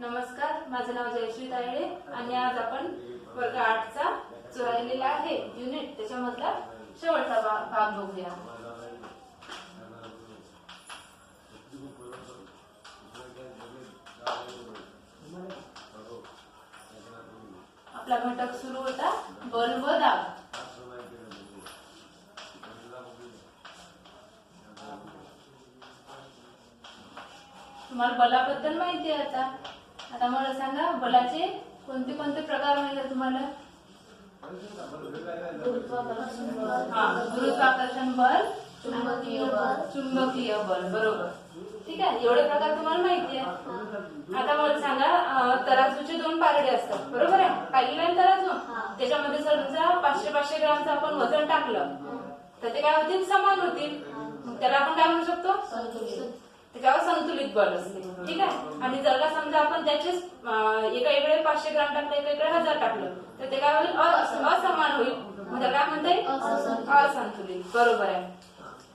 नमस्कार माझं नाव जयश्री तायडे आणि आज आपण वर्ग आठचा जो राहिलेला आहे युनिट त्याच्यामधला शेवटचा भाग बघूया. आपला घटक सुरू होता बल व दाब. तुम्हाला बलाबद्दल माहिती आहे आता? आता मला सांगा बलाचे कोणते कोणते प्रकार माहिती तुम्हाला? गुरुत्वाकर्षण बल चुंबकीय बल. चुंबकीय बल बरोबर. ठीक आहे एवढे प्रकार तुम्हाला माहिती आहे. आता मला सांगा तराजूचे दोन पारडे असतात बरोबर आहे? पाहिलेलं आहे तराजू. त्याच्यामध्ये समजा पाचशे पाचशे ग्रामचं आपण वजन टाकलं. तर ते काय होतील? समान होतील. त्याला आपण काय म्हणू शकतो? त्याच्यावर संतुलित बल असते ठीक आहे? आणि जर का समजा आपण त्याचे एका इकडे पाचशे ग्राम टाकलं एका इकडे हजार टाकलं तर ते काय होईल? असमान होईल. त्याला काय म्हणता येईल? असंतुलित. बरोबर आहे.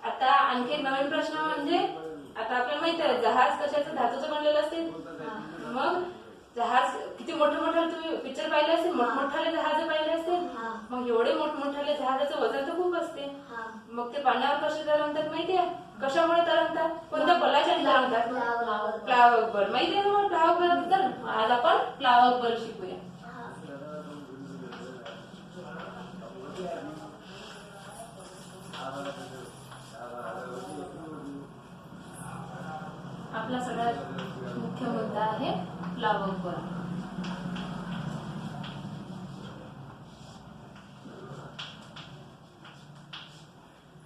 आता आणखी एक नवीन प्रश्न म्हणजे आता आपल्याला माहिती आहे जहाज कशाचं धातूचं बनलेलं असते? मग जहाज किती मोठे मोठे तुम्ही पिक्चर पाहिले असतील मोठमोठाले जहाज पाहिले असतील हा. मग एवढे मोठमोठाले जहाजाचं वजन तर खूप असते. मग ते पाण्यावर कसे तरंगतात माहितीये? कशामुळे तरंगतात? कोणत्या बलाच्या तरंगतात? प्लावक. बल माहितीये ना मग प्लावक बल आज आपण प्लावक बल शिकूया. आपला सगळ्यात मुख्य मुद्दा आहे प्लावक करा.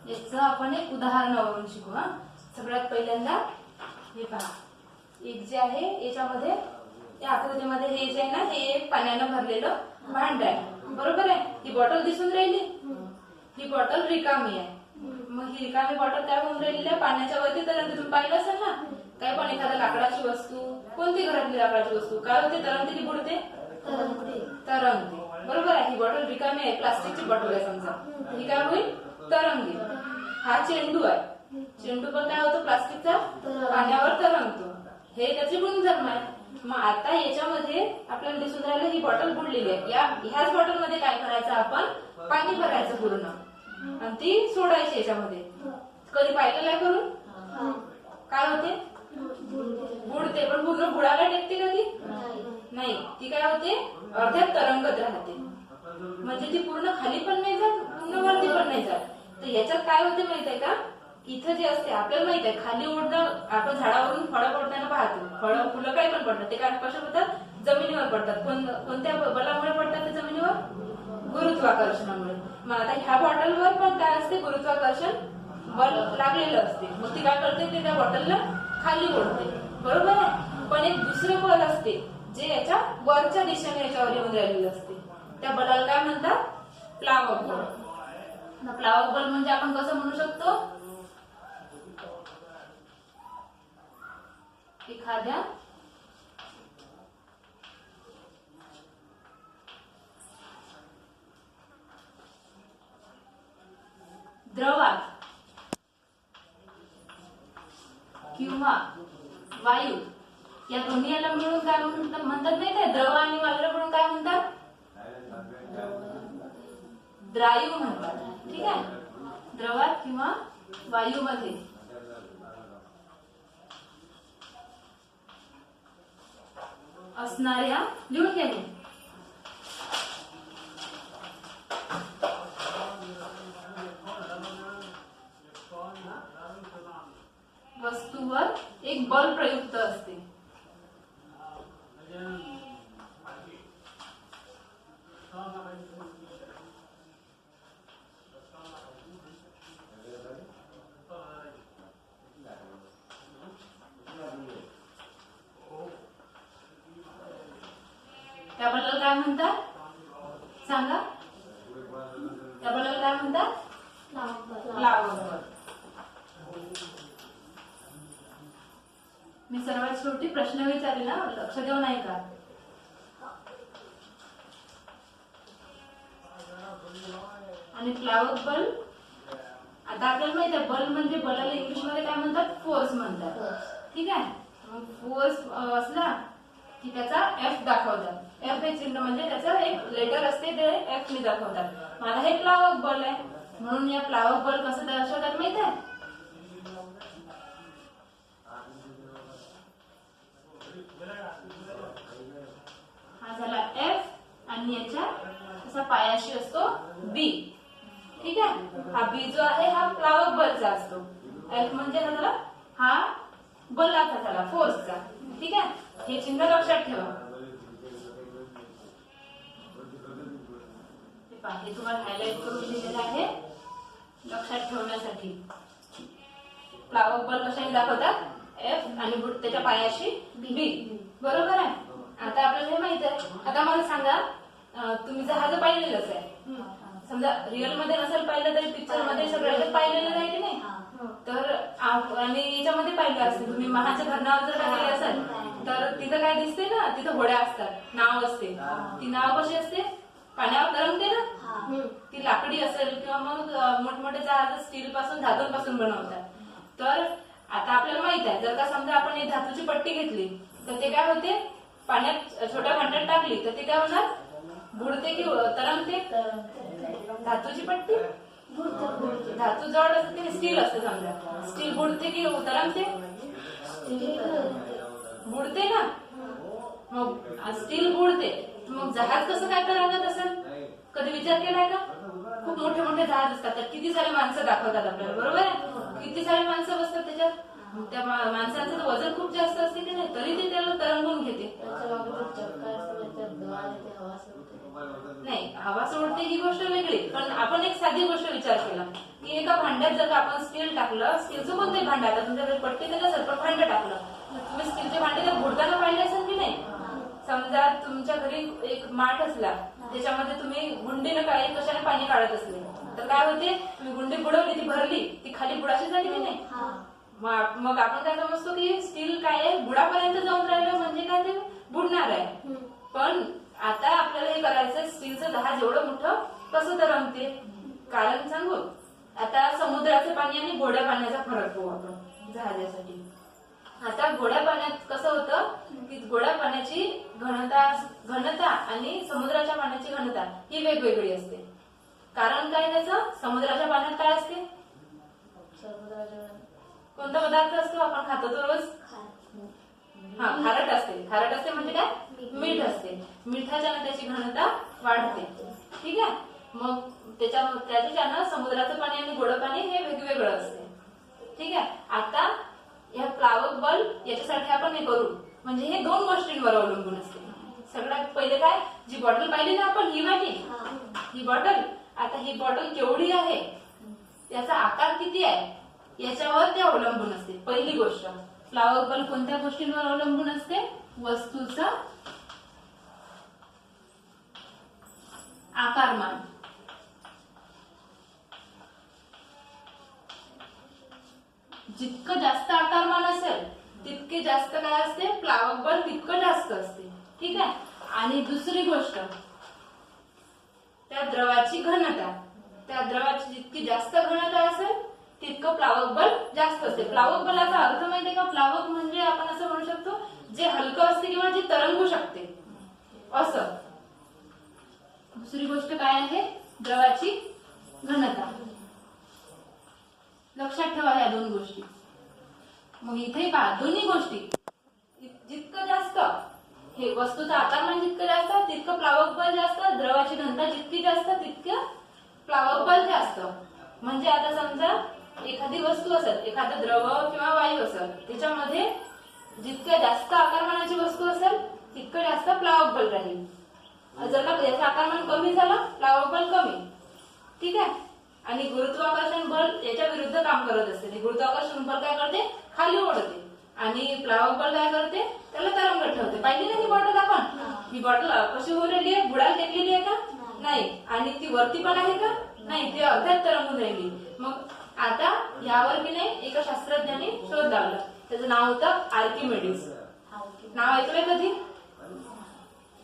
याचं आपण एक उदाहरणावरून शिकू हा. सगळ्यात पहिल्यांदा हे पहा. एक जे आहे याच्यामध्ये या आकृतीमध्ये हे जे आहे ना हे एक पाण्यानं भरलेलं भांड आहे. बरोबर आहे? ही बॉटल दिसून राहिली? ही बॉटल रिकामी आहे. मग ही रिकामी बॉटल काय होऊन राहिलेली आहे. पाण्याच्या वरती तर तुम्ही पाहिलं असेल ना? काही पण एखाद्या लाकडाची वस्तू कोणती घरातली लाकडाची वस्तू? काय होते? तरंगते की बुडते? तरंगते. बरोबर आहे. ही बॉटल रिकामी आहे. प्लास्टिकची बॉटल आहे समजा. ही काय होईल? तरंगी हा चेंडू आहे. चेंडू पण काय होतो? प्लास्टिकचा. पाण्यावर तरंगतो. हे त्याचे गुणधर्म आहे. मग आता याच्यामध्ये आपल्याला दिसून राहिलं ही बॉटल बुडलेली आहे. या ह्याच बॉटलमध्ये काय करायचं आपण? पाणी भरायचं पूर्ण. आणि ती सोडायची याच्यामध्ये. कधी पाहिलेलं आहे करून. काय होते? बुडते. पण पूर्ण बुडायला टेकते का ती? नाही. ती काय होते? अर्ध्यात तरंगत राहते. म्हणजे ती पूर्ण खाली पण नाही जात पूर्ण वरती पण नाही जात. तर याच्यात काय होते माहीत आहे का? इथं जे असते आपल्याला माहीत आहे खाली उडणं आपण झाडावरून फळं पडताना पाहतो. फळं फुलं काही पण पडतात. ते काय कशा पडतात? जमिनीवर पडतात. कोण कोणत्या बलामुळे पडतात ते जमिनीवर? गुरुत्वाकर्षणामुळे. मग आता ह्या बॉटलवर पण काय असते? गुरुत्वाकर्षण बल लागलेलं असते. मग ती काय करते? ते त्या बॉटलला खाली ओढते. बरोबर आहे? पण एक दुसरं बल असते जे याच्या वरच्या दिशेने याच्यावर येऊन राहिलेलं असते. त्या बलाला काय म्हणतात? प्लावक बल. प्लावक बल म्हणजे आपण कसं म्हणू शकतो? एखाद्या किंवा वायू या दोन्ही याला मिळून काय म्हणतात? म्हणतात नाही काय द्रव आणि वायूला मिळून काय म्हणतात? द्रायू म्हणतात. ठीक आहे? द्रवात किंवा वायूमध्ये. असणाऱ्या लिहून घ्या एक बल प्रयुक्त असते. त्या बलाला काय म्हणतात? सांगा. त्या बलाला काय म्हणतात? प्लावक बल. प्लावक बल मी सर्वात शेवटी प्रश्न विचारला ना लक्ष देऊ नाही का? आणि प्लावक बल? आता आपल्याला माहीत आहे बल म्हणजे बलाला इंग्लिशमध्ये काय म्हणतात? फोर्स म्हणतात. ठीक आहे? मग फोर्स असला की त्याचा एफ दाखवतात. एफ हे चिन्ह म्हणजे त्याचं एक लेटर असते ते एफ ने दाखवतात. मला हे प्लावक बल आहे. म्हणून या प्लावक बल कसं दर्शवतात माहीत आहे? हा झाला एफ आणि याच्या असा पायाशी असतो बी ठीक आहे? हा बी जो आहे हा प्लावक बलचा असतो. एफ म्हणजे काय झाला हा बलाचा झाला फोर्सचा. ठीक आहे? हे चिन्ह लक्षात ठेवा. हे हे तुम्हाला हायलाइट करून दिलेलं आहे. लक्षात ठेवण्यासाठी. प्लावक बल कशाने दाखवतात? एफ आणि त्याच्या पायाशी बी बरोबर आहे? आता आपल्याला हे माहीत आहे. आता मला सांगा तुम्ही जहाज पाहिलेलंच आहे. समजा रिअलमध्ये नसेल पाहिलं तरी पिक्चरमध्ये सगळ्यात पाहिलेलं आहे की नाही? तर आप- आणि याच्यामध्ये पाहिलं असेल तुम्ही महाच्या घरणावर जर गेले असाल तर तिथं काय दिसते ना? तिथं होड्या असतात. नाव असते. ती नाव कशी असते? पाण्यावर तरंगते ना? ती लाकडी असेल किंवा मग मोठमोठे जहाज स्टील पासून धातूंपासून बनवतात. तर आता आपल्याला माहीत आहे जर का समजा आपण एक धातूची पट्टी घेतली तर ते काय होते? पाण्यात छोट्या भांड्यात टाकली तर ते काय होणार? बुडते की तरंगते? धातूची पट्टी? धातू जवळ असते स्टील असते समजा? स्टील बुडते की तरंगते? बुडते ना मग स्टील बुडते. मग जहाज कसं काय तरंगत असेल? कधी विचार केलाय का? खूप मोठे मोठे जहाज असतात. त्यात किती सारे माणसं दाखवतात आपल्याला बरोबर आहे? किती सारे माणसं बसतात त्याच्यात. त्या माणसांचं वजन खूप जास्त असते की नाही तरी ते त्याला तरंगून घेते. नाही हवा सोडते ही गोष्ट वेगळी पण आपण एक साधी गोष्ट विचार केला. की एका भांड्यात जर आपण स्टील टाकलं स्टीलचं कोणतंही भांड आता तुमच्याकडे पट्टी त्याला सरपट भांड टाकलं. तुम्ही स्टीलचे भांडे तर बुडताना पाहिले असेल की नाही? समजा तुमच्या घरी एक माठ असला त्याच्यामध्ये तुम्ही गुंडीनं काही कशाने पाणी काढत असले? तर काय होते? तुम्ही गुंडी बुडवली ती भरली. खाली बुडाशी झाली की नाही? मग मग आपण काय समजतो की स्टील काय आहे? बुडापर्यंत जाऊन राहिलं म्हणजे काय ते? बुडणार आहे. पण आता आपल्याला हे करायचं स्टीलचं जहाज एवढं मोठं कसं तर रमते? कारण सांगू आता समुद्राचं पाणी आणि गोड्या पाण्याचा फरक पाहू आपण जहाजासाठी. आता गोड्या पाण्यात कसं होतं की गोड्या पाण्याची घनता घनता आणि समुद्राच्या पाण्याची घनता ही वेगवेगळी असते. कारण काय त्याचं? समुद्राच्या पाण्यात काय असते? कोणता पदार्थ असतो? आपण खातो तो रोज? हा खारट असते. खारट असते म्हणजे काय? मीठ. असते. मिठाच्या त्याची घनता वाढते. ठीक आहे? मग त्याच्या त्याच्यानं समुद्राचं पाणी आणि गोड पाणी हे वेगवेगळं असते. ठीक आहे? आता या प्लावक बल याच्यासाठी आपण हे करू. म्हणजे हे दोन गोष्टींवर अवलंबून असते. सगळ्यात पहिले काय? जी बॉटल पाहिली ना आपण ही वाटी ही बॉटल. आता ही बॉटल केवढी आहे? त्याचा आकार किती आहे? याच्यावर ते अवलंबून असते. पहिली गोष्ट फ्लावर बल्ब कोणत्या गोष्टींवर अवलंबून असते? वस्तूचा आकारमान. जितकं जास्त आकारमान असेल तितके जास्त काय असते? फ्लावर बल्ब तितकं जास्त असते. ठीक आहे? आणि दुसरी गोष्ट त्या द्रवाची घनता. त्या द्रवाची जितकी जास्त घनता असेल तितकं प्लावक बल जास्त असते. प्लावक बलाचा अर्थ माहितीये का? प्लावक म्हणजे आपण असं म्हणू शकतो जे हलकं असते किंवा जे तरंगू शकते. असं. दुसरी गोष्ट काय आहे? द्रवाची घनता. लक्षात ठेवा ह्या दोन गोष्टी. मग इथे पहा दोन्ही गोष्टी. जितकं जास्त हे वस्तूचं आकारमान जितकं जास्त तितकं प्लावक बल जास्त द्रवाची घनता जितकी जास्त तितकं प्लावक बल जास्त म्हणजे आता समजा एखादी वस्तू असेल एखादं द्रव किंवा वायू असेल त्याच्यामध्ये जितक्या जास्त आकारमानाची वस्तू असेल तितकं जास्त प्लावक बल राहील. जर का याचं आकारमान कमी झालं प्लावक बल कमी. ठीक आहे? आणि गुरुत्वाकर्षण बल याच्या विरुद्ध काम करत असते. आणि गुरुत्वाकर्षण बल काय करते? खाली ओढते. आणि प्लावक बल काय करते? त्याला तरंगत ठेवते. पाहिजे ना ही बॉटल आपण? ही. बॉटल कशी राहिली आहे? बुडाला टेकलेली आहे का? नाही. आणि ती वरती पण आहे का? नाही ती अर्ध्यात तरंगून राहिली. मग आता यावर की नाही एका शास्त्रज्ञाने शोध लावला त्याचं नाव होतं आर्किमेडिस नाव ऐकलंय कधी?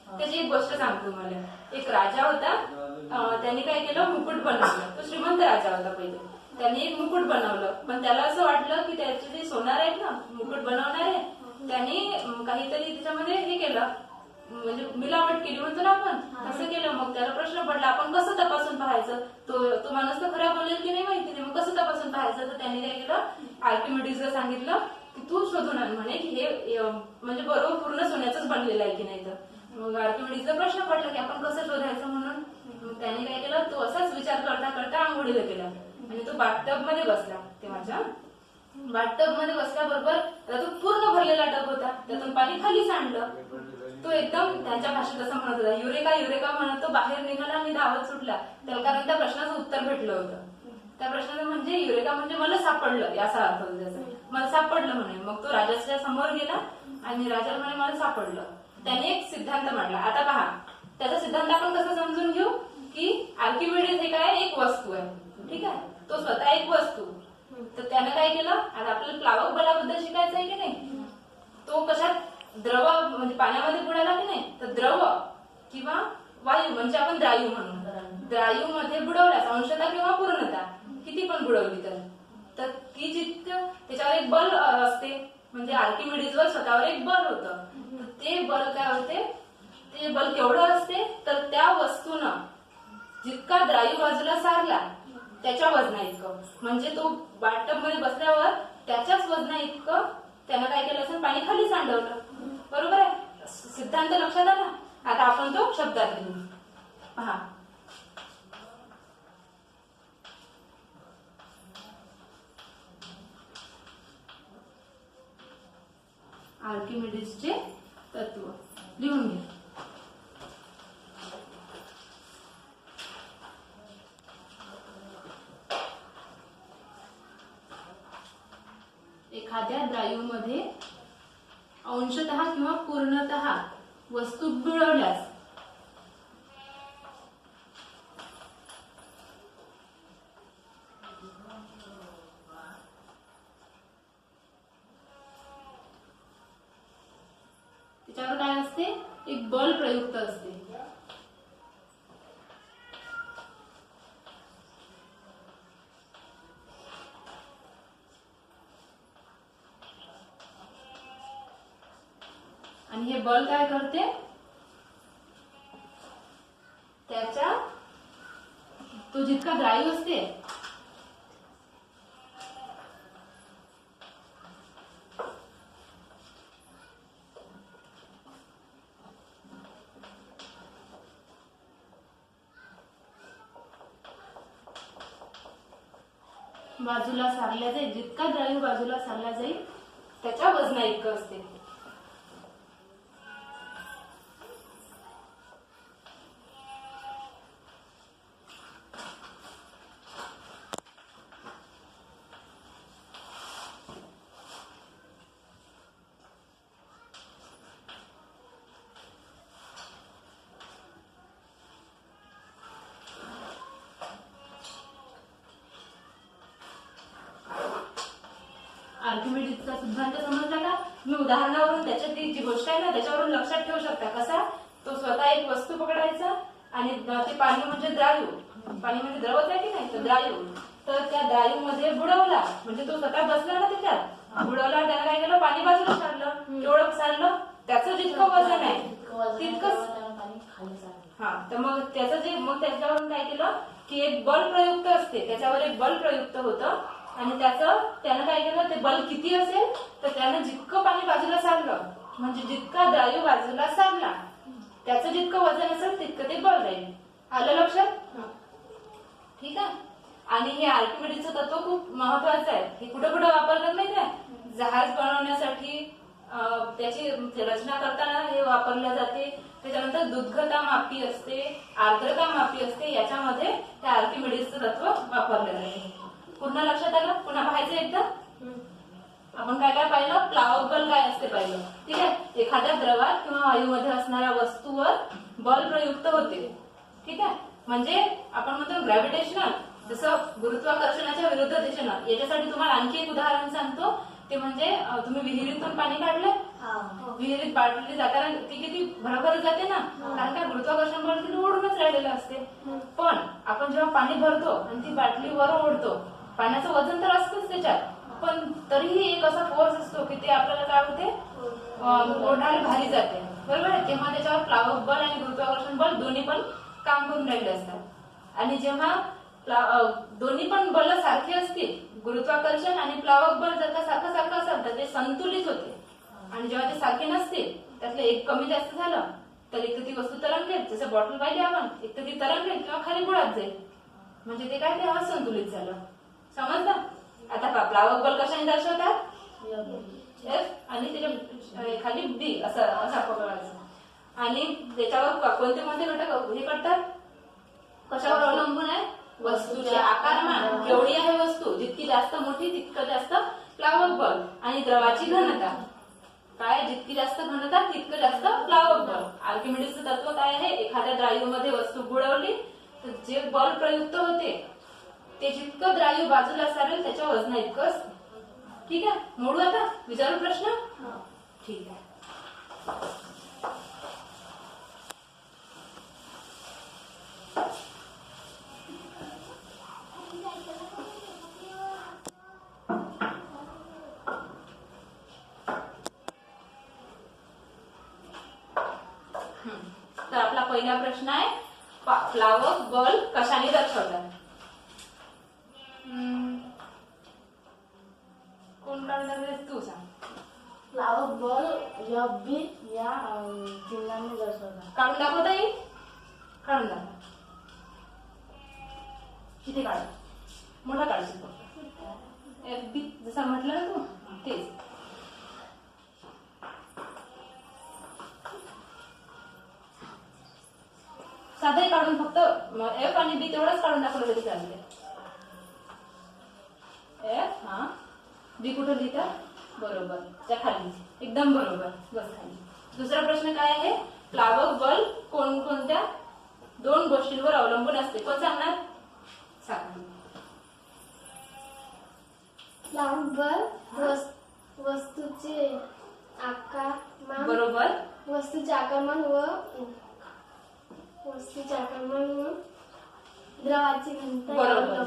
त्याची एक गोष्ट सांगतो मला एक राजा होता त्याने त्यांनी काय केलं? मुकुट बनवलं. तो श्रीमंत राजा होता पहिले. त्यांनी एक मुकुट बनवलं. पण त्याला असं वाटलं की त्याचे जे सोनार आहेत ना मुकुट बनवणारे त्यांनी काहीतरी त्याच्यामध्ये हे केलं. म्हणजे मिलावट केली म्हणतो ना आपण तसं केलं मग त्याला प्रश्न पडला आपण कसं तपासून पाहायचं? तो तो माणूस तर खरा बोलेल की नाही माहिती नाही मग कसं तपासून पाहायचं? तर त्यांनी काय केलं? आर्किमिडीजला सांगितलं की तू शोधून आण म्हणे की हे म्हणजे बरोबर पूर्ण सोन्याचंच बनलेलं आहे की नाही तर. मग आर्किमिडीजला प्रश्न पडला की आपण कसं शोधायचं म्हणून? मग त्याने काय केलं? तो असाच विचार करता करता आंघोळीला गेला. आणि तो बाथटबमध्ये बसला तेव्हाच्या बाथटबमध्ये बसल्याबरोबर त्यातून पूर्ण भरलेला टब होता. त्यातून पाणी खाली सांडलं तो एकदम त्यांच्या भाषेत असं म्हणत होता युरेका युरेका म्हणत तो बाहेर निघाला आणि धावत सुटला. त्याला कारण त्या प्रश्नाचं उत्तर भेटलं होतं. त्या प्रश्नाचं म्हणजे युरेका म्हणजे मला सापडलं याचा अर्थ होता त्याचा. मला सापडलं म्हणे. मग तो राजाच्या समोर गेला आणि राजाला म्हणे मला सापडलं. त्याने एक सिद्धांत मांडला. आता पहा त्याचा सिद्धांत आपण कसा समजून घेऊ? की आर्किमिडीज हे काय? एक वस्तू आहे. ठीक आहे? तो स्वतः एक वस्तू. तर त्यानं काय केलं? आज आपल्याला प्लावक बलाबद्दल शिकायचं आहे की नाही? तो कशात? द्रव म्हणजे पाण्यामध्ये बुडाला की नाही? तर द्रव किंवा वायू म्हणजे आपण द्रायू म्हणू द्रायू मध्ये बुडवल्यास अंशता किंवा पूर्णता किती पण बुडवली तर. तर ती जितकं त्याच्यावर एक बल असते. म्हणजे आर्किमिडीजवर स्वतःवर एक बल होतं. ते बल काय होते? ते बल केवढं असते? तर त्या वस्तूनं जितका द्रायू बाजूला सारला त्याच्या वजना इतकं. म्हणजे तो बाटपमध्ये बसल्यावर त्याच्याच वजना इतकं त्यानं काय केलं असेल? पाणी खाली सांडवलं. बरोबर आहे? सिद्धांत लक्षात आला? आता आपण तो शब्दात घेऊ. पहा आर्किमिडीसचे तत्व. लिहून घ्या एखाद्या द्रायूमध्ये अंशतः किंवा पूर्णतः वस्तू बुडवल्यास त्याच्यावर काय असते एक बल प्रयुक्त असते. आणि हे बल काय करते? त्याच्या तो जितका द्रायू असते बाजूला सारल्या जाईल जितका द्रायू बाजूला सारला जाईल त्याच्या वजना इतकं असते. आर्किमिडीजचा सिद्धांत समजला का? मी उदाहरणावरून त्याच्यातली जी गोष्ट आहे ना त्याच्यावरून लक्षात ठेवू शकता कसा तो स्वतः एक वस्तू पकडायचा आणि ते पाणी म्हणजे द्रायू. पाणी म्हणजे द्रवच आहे की नाही? तर द्रायू. तर त्या द्रायू मध्ये बुडवला. म्हणजे तो स्वतः बसला ना त्याच्यात बुडवला त्यानं काय केलं? पाणी बाजूला सारलं. केवढं सारलं. त्याचं जितकं वजन आहे तितकंच हा तर मग त्याचं जे मग त्याच्यावरून काय केलं? की एक बल प्रयुक्त असते. त्याच्यावर एक बल प्रयुक्त होतं. आणि त्याचं त्यानं काय केलं ते बल किती असेल तर त्यानं जितकं पाणी बाजूला सारलं म्हणजे जितका द्रायू बाजूला सारला त्याचं जितकं वजन असेल तितकं ते बल राहील. आलं लक्षात? ठीक आहे? आणि हे आर्किमिडीचं तत्व खूप महत्वाचं आहे. हे कुठं कुठं वापरतात माहिती आहे जहाज बनवण्यासाठी त्याची रचना करताना हे वापरलं जाते. त्याच्यानंतर दुधगता मापी असते आर्द्रता मापी असते याच्यामध्ये हे आर्किमिडीजचं तत्व वापरलं जाते. पुन्हा लक्षात आलं? पुन्हा पाहायचं एकदा? आपण काय काय पाहिलं? प्लावक बल काय असते पाहिलं? ठीक आहे? एखाद्या द्रवात किंवा वायूमध्ये असणाऱ्या वस्तूवर बल प्रयुक्त होते. ठीक आहे? म्हणजे आपण म्हणतो ग्रॅव्हिटेशनल जसं गुरुत्वाकर्षणाच्या विरुद्ध दिशेनं. याच्यासाठी तुम्हाला आणखी एक उदाहरण सांगतो. ते म्हणजे तुम्ही विहिरीतून पाणी काढलं विहिरीत बाटली जाताना ती किती भरभर जाते ना? कारण काय? गुरुत्वाकर्षण बळ तिथे ओढूनच राहिलेलं असते. पण आपण जेव्हा पाणी भरतो आणि ती बाटली वर ओढतो पाण्याचं वजन तर असतंच त्याच्यात. पण तरीही एक असा फोर्स असतो की ते आपल्याला काय होते? अं, ओढायला भारी जाते. बरोबर आहे? तेव्हा त्याच्यावर प्लाव बल आणि गुरुत्वाकर्षण बल दोन्ही पण काम करून राहिले असतात. आणि जेव्हा प्ला- दोन्ही पण बल सारखे असतील गुरुत्वाकर्षण आणि प्लावक बल जर का सारखं सारखं असेल तर ते संतुलित होते. आणि जेव्हा ते सारखे नसतील त्यातलं एक कमी जास्त झालं तर एक तर ती वस्तू तरंगेल जसं बॉटल पाहिजे आपण एक तर ती तरंगेल किंवा खाली बुडात जाईल. म्हणजे ते काय? ते असंतुलित झालं. समजलं? आता पहा, प्लावक बल कशाने दर्शवतात? एफ आणि त्याच्याखाली बी असं असा पकडायचं आणि त्याच्यावर कोणते कोणते घटक हे करतात? कशावर अवलंबून आहे? वस्तूचे आकारमान केवढी आहे वस्तू जितकी जास्त मोठी तितकं जास्त प्लावक बल. आणि द्रवाची घनता. काय? जितकी जास्त घनता तितकं जास्त प्लावक बल. आर्किमिडीजचं तत्व काय आहे? एखाद्या द्रायूमध्ये वस्तू बुडवली तर जे बल प्रयुक्त होते ते जितकं द्रायू बाजूला सारेल त्याच्या वजना इतकं असतं. ठीक आहे? मोडू आता? विचारू प्रश्न? ठीक आहे. तर आपला पहिला प्रश्न आहे प्लावक बल कशाने दर्शवतात हम्म. कोण काढणार आहे? तू सांग फ्लावर बॉल या बी या चिन्हाने काढून दाखवता येईल काढून दाखव. किती काढ? मोठा काढशील फक्त एफ बी जसं म्हटलं ना तू तेच. साधंही काढून फक्त एफ आणि बी तेवढंच काढून दाखवलं तरी चालते एफ हा. बी कुठं लिहिता? बरोबर त्या खाली. एकदम बरोबर बस खाली. दुसरा प्रश्न काय आहे? प्लावक बल कोणकोणत्या दोन गोष्टींवर अवलंबून असते. कोण सांगणार? सांग. फ्लावर बॉल वस- वस्तूचे आकारमान बरोबर. वस्तूचे आकारमान व वस्तूचे आकारमान व द्रवाची घनता बरोबर.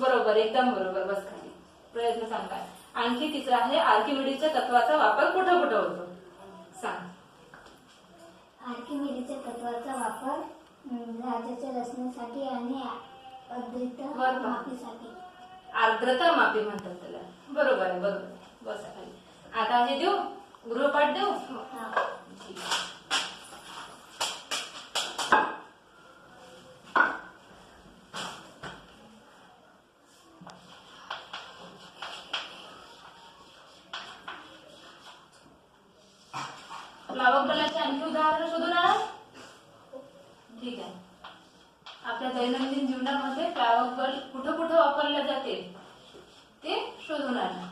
बरोबर एकदम बरोबर बस खाली. प्रयत्न सांगा आणखी तिसरा आहे आर्किमिडीजच्या तत्वाचा वापर कुठं कुठं होतो? सांग. आर्किमिडीच्या तत्वाचा वापर राजाच्या रचनेसाठी आणि आर्द्रता मापी म्हणतात त्याला. बरोबर आहे बरोबर. बस खाली. आता हे देऊ? गृहपाठ देऊ हा. ठीक आहे. प्लावक बलाची आणखी उदाहरण शोधून आणा ठीक आहे आपल्या दैनंदिन जीवनामध्ये ट्रॅव्हल कुठं कुठं वापरले जाते ते शोधून आणा.